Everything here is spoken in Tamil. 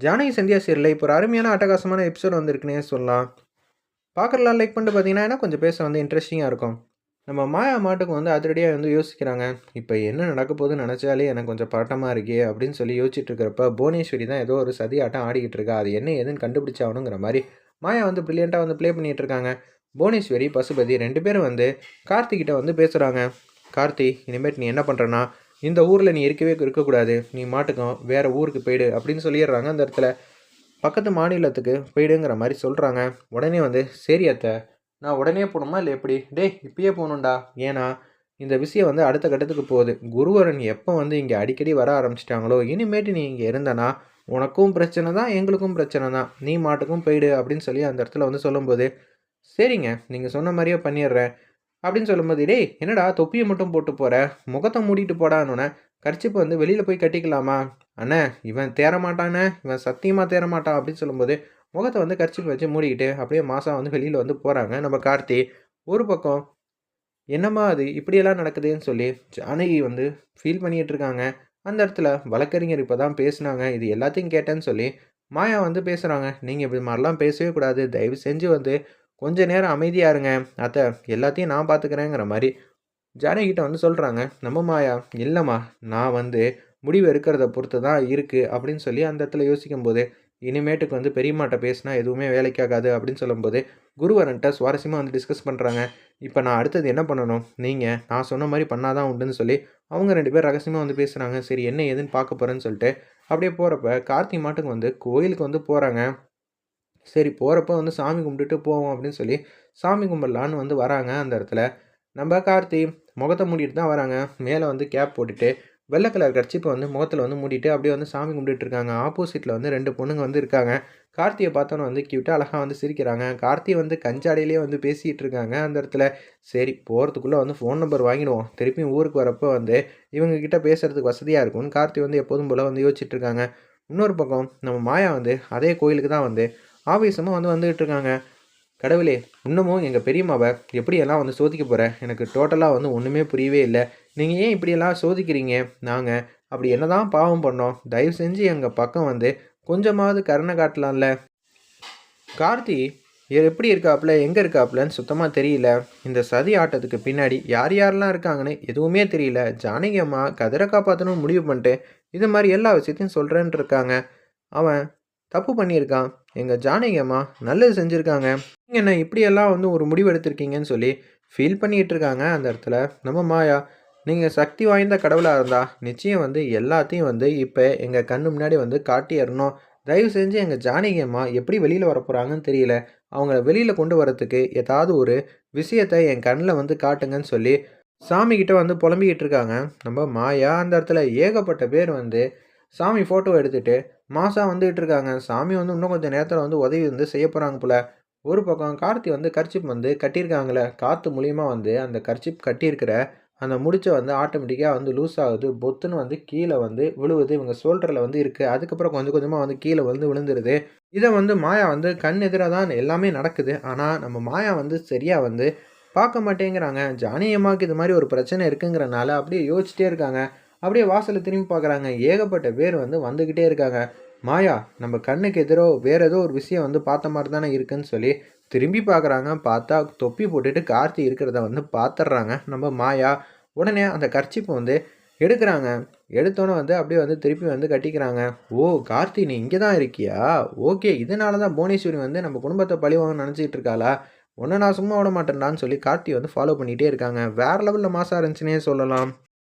ஜானகி சந்தியா சீரில் இப்போ ஒரு அருமையான அட்டகாசமான எபிசோட் வந்திருக்குன்னே சொல்லலாம். பார்க்குறலாம் லைக் பண்ணிட்டு பார்த்தீங்கன்னா கொஞ்சம் பேச வந்து இன்ட்ரெஸ்டிங்காக இருக்கும். நம்ம மாயா மாட்டுக்கு வந்து அதிரடியாக வந்து யோசிக்கிறாங்க. இப்போ என்ன நடக்க போகுதுன்னு நினச்சாலே எனக்கு கொஞ்சம் பட்டமாக இருக்கே அப்படின்னு சொல்லி யோசிச்சுட்டு இருக்கிறப்ப புவனேஸ்வரி தான் ஏதோ ஒரு சதி ஆட்டம் ஆடிக்கிட்டு இருக்கா. அது என்ன ஏதுன்னு கண்டுபிடிச்சாகணுங்கிற மாதிரி மாயா வந்து ப்ரில்லியண்ட்டாக வந்து ப்ளே பண்ணிகிட்டு இருக்காங்க. புவனேஸ்வரி பசுபதி ரெண்டு பேரும் வந்து கார்த்திகிட்ட வந்து பேசுகிறாங்க கார்த்தி இனிமேட் நீ என்ன பண்ணுறனா இந்த ஊரில் நீ இருக்கவே இருக்கக்கூடாது. நீ மாட்டுக்கும் வேறு ஊருக்கு போயிடு அப்படின்னு சொல்லிடுறாங்க. அந்த இடத்துல பக்கத்து மாநிலத்துக்கு போயிடுங்கிற மாதிரி சொல்கிறாங்க உடனே வந்து சரி அத்தை நான் உடனே போகணுமா இல்லை எப்படி? டேய் இப்பயே போகணும்டா. ஏன்னா இந்த விஷயம் வந்து அடுத்த கட்டத்துக்கு போகுது. குருவரன் எப்போ வந்து இங்கே அடிக்கடி வர ஆரம்பிச்சிட்டாங்களோ இனிமேட்டு நீ இங்கே இருந்தனா உனக்கும் பிரச்சனை தான் எங்களுக்கும் பிரச்சனை தான். நீ மாட்டுக்கும் போயிடு அப்படின்னு சொல்லி அந்த இடத்துல வந்து சொல்லும்போது சரிங்க நீங்கள் சொன்ன மாதிரியே பண்ணிடுறேன். அப்படின்னு சொல்லும்போது டேய் என்னடா தொப்பியை மட்டும் போட்டு போகிற முகத்தை மூடிட்டு போடான்னு கர்ச்சிப்பை வந்து வெளியில் போய் கட்டிக்கலாமா? அண்ணே இவன் தேரமாட்டானே இவன் சத்தியமாக தேரமாட்டான் அப்படின்னு சொல்லும்போது முகத்தை வந்து கர்ச்சிப்பை வச்சு மூடிக்கிட்டு அப்படியே மாதம் வந்து வெளியில் வந்து போகிறாங்க நம்ம கார்த்தி ஒரு பக்கம் என்னம்மா அது? இப்படியெல்லாம் நடக்குதுன்னு சொல்லி ஜானகி வந்து ஃபீல் பண்ணிகிட்டு இருக்காங்க. அந்த இடத்துல வழக்கறிஞர் இப்போ தான் பேசுனாங்க. இது எல்லாத்தையும் கேட்டேன்னு சொல்லி மாயா வந்து பேசுகிறாங்க நீங்கள் இப்படி மாதிரிலாம் பேசவே கூடாது. தயவு செஞ்சு வந்து கொஞ்ச நேரம் அமைதியாக இருங்க. அத்தை எல்லாத்தையும் நான் பார்த்துக்கிறேங்கிற மாதிரி ஜானகிட்ட வந்து சொல்கிறாங்க நம்ம மாயா இல்லைம்மா. நான் வந்து முடிவு எடுக்கிறத பொறுத்து தான் இருக்குது அப்படின்னு சொல்லி அந்த இடத்துல யோசிக்கும் போது இனிமேட்டுக்கு வந்து பெரியம்மாட்ட பேசினா எதுவுமே வேலைக்காகாது அப்படின்னு சொல்லும்போது குருவரன்ட்ட சுவாரஸ்யமாக வந்து டிஸ்கஸ் பண்ணுறாங்க இப்போ நான் அடுத்தது என்ன பண்ணணும்? நீங்கள் நான் சொன்ன மாதிரி பண்ணாதான் உண்டுன்னு சொல்லி அவங்க ரெண்டு பேர் ரகசியமாக வந்து பேசுகிறாங்க சரி என்ன ஏதுன்னு பார்க்க போகிறேன்னு சொல்லிட்டு அப்படியே போகிறப்ப கார்த்தி மாட்டுக்கு வந்து கோயிலுக்கு வந்து போகிறாங்க சரி போகிறப்ப வந்து சாமி கும்பிட்டுட்டு போவோம் அப்படின்னு சொல்லி சாமி கும்பிடலான்னு வந்து வராங்க அந்த இடத்துல. நம்ம கார்த்தி முகத்தை மூடிட்டு தான் வராங்க. மேலே வந்து கேப் போட்டுட்டு வெள்ளை கலர் கட்சிப்பை வந்து முகத்தில் வந்து மூடிட்டு அப்படியே வந்து சாமி கும்பிட்டுட்டு இருக்காங்க. ஆப்போசிட்டில் வந்து ரெண்டு பொண்ணுங்க வந்து இருக்காங்க. கார்த்தியை பார்த்தோன்னு வந்து கியூட்டாக அழகாக வந்து சிரிக்கிறாங்க. கார்த்தி வந்து கஞ்சாடையிலேயே வந்து பேசிகிட்டு இருக்காங்க அந்த இடத்துல. சரி போகிறதுக்குள்ளே வந்து ஃபோன் நம்பர் வாங்கிடுவோம். திருப்பியும் ஊருக்கு வரப்போ வந்து இவங்கக்கிட்ட பேசுகிறதுக்கு வசதியாக இருக்கும்னு கார்த்தி வந்து எப்போதும் போல் வந்து யோசிச்சுட்டு இருக்காங்க. இன்னொரு பக்கம் நம்ம மாயா வந்து அதே கோயிலுக்கு தான் வந்து ஆவேசமாக வந்து வந்துகிட்டு இருக்காங்க. கடவுளே இன்னமும் எங்கள் பெரியம்மாவை எப்படியெல்லாம் வந்து சோதிக்க போகிறேன் எனக்கு டோட்டலாக வந்து ஒன்றுமே புரியவே இல்லை. நீங்கள் ஏன் இப்படியெல்லாம் சோதிக்கிறீங்க? நாங்கள் அப்படி என்ன தான் பாவம் பண்ணோம். தயவு செஞ்சு எங்கள் பக்கம் வந்து கொஞ்சமாவது கருணை காட்டலாம்ல. கார்த்தி எப்படி இருக்காப்புல? எங்கே இருக்காப்புலன்னு சுத்தமாக தெரியல. இந்த சதி ஆட்டத்துக்கு பின்னாடி யார் யாரெல்லாம் இருக்காங்கன்னு எதுவுமே தெரியல. ஜானகி அம்மா கதிரை காப்பாற்றணும்னு முடிவு பண்ணிட்டு இது மாதிரி எல்லா விஷயத்தையும் சொல்கிறேன்ட்டு இருக்காங்க. அவன் தப்பு பண்ணியிருக்கான். எங்கள் ஜானகி அம்மா நல்லது செஞ்சுருக்காங்க. நீங்கள் என்ன இப்படியெல்லாம் வந்து ஒரு முடிவு எடுத்திருக்கீங்கன்னு சொல்லி ஃபீல் பண்ணிகிட்டு இருக்காங்க அந்த இடத்துல. நம்ம மாயா நீங்கள் சக்தி வாய்ந்த கடவுளாக இருந்தால் நிச்சயம் வந்து எல்லாத்தையும் வந்து இப்போ எங்கள் கண்ணு முன்னாடி வந்து காட்டிடணும் தயவு செஞ்சு எங்கள் ஜானகியம்மா எப்படி வெளியில் வரப்போகிறாங்கன்னு தெரியல. அவங்கள வெளியில் கொண்டு வரத்துக்கு ஏதாவது ஒரு விஷயத்தை என் கண்ணில் வந்து காட்டுங்கன்னு சொல்லி சாமிக்கிட்ட வந்து புலம்பிக்கிட்டு இருக்காங்க. நம்ம மாயா அந்த இடத்துல ஏகப்பட்ட பேர் வந்து சாமி ஃபோட்டோ எடுத்துகிட்டு மாதம் வந்துகிட்டு இருக்காங்க. சாமி வந்து இன்னும் கொஞ்சம் நேரத்தில் வந்து உதவி வந்து செய்ய போகிறாங்க போல். ஒரு பக்கம் கார்த்தி வந்து கர்ச்சிப் வந்து கட்டியிருக்காங்களே காற்று மூலியமாக வந்து அந்த கர்ச்சிப் கட்டியிருக்கிற அந்த முடிச்சை வந்து ஆட்டோமேட்டிக்காக வந்து லூஸ் ஆகுது. பொத்துன்னு வந்து கீழே வந்து விழுவுது. இவங்க சோல்டரில் வந்து இருக்குது அதுக்கப்புறம் கொஞ்சம் கொஞ்சமாக வந்து கீழே வந்து விழுந்துருது. இதை வந்து மாயா வந்து கண் எதிராக தான் எல்லாமே நடக்குது. ஆனால் நம்ம மாயா வந்து சரியாக வந்து பார்க்க மாட்டேங்கிறாங்க. ஜானி அம்மாவுக்கு இது மாதிரி ஒரு பிரச்சனை இருக்குங்கிறனால அப்படியே யோசிச்சிட்டே இருக்காங்க. அப்படியே வாசலை திரும்பி பார்க்குறாங்க ஏகப்பட்ட பேர் வந்து வந்துக்கிட்டே இருக்காங்க. மாயா நம்ம கண்ணுக்கு எதிரோ வேறு ஏதோ ஒரு விஷயம் வந்து பார்த்த மாதிரி தானே இருக்குன்னு சொல்லி திரும்பி பார்க்குறாங்க பார்த்தா தொப்பி போட்டுட்டு கார்த்தி இருக்கிறத வந்து பார்த்துட்றாங்க நம்ம மாயா உடனே அந்த கர்ச்சிப்பை வந்து எடுக்கிறாங்க. எடுத்தோன்னே வந்து அப்படியே வந்து திருப்பி வந்து கட்டிக்கிறாங்க. ஓ கார்த்தி நீ இங்கே தான் இருக்கியா? ஓகே இதனால தான் புவனேஸ்வரி வந்து நம்ம குடும்பத்தை பழிவாங்க நினச்சிக்கிட்டு இருக்காளா? ஒன்று நான் சும்மா விட மாட்டேன்டான்னு சொல்லி கார்த்தி வந்து ஃபாலோ பண்ணிகிட்டே இருக்காங்க. வேறு லெவலில் மாசாக இருந்துச்சுன்னே சொல்லலாம்.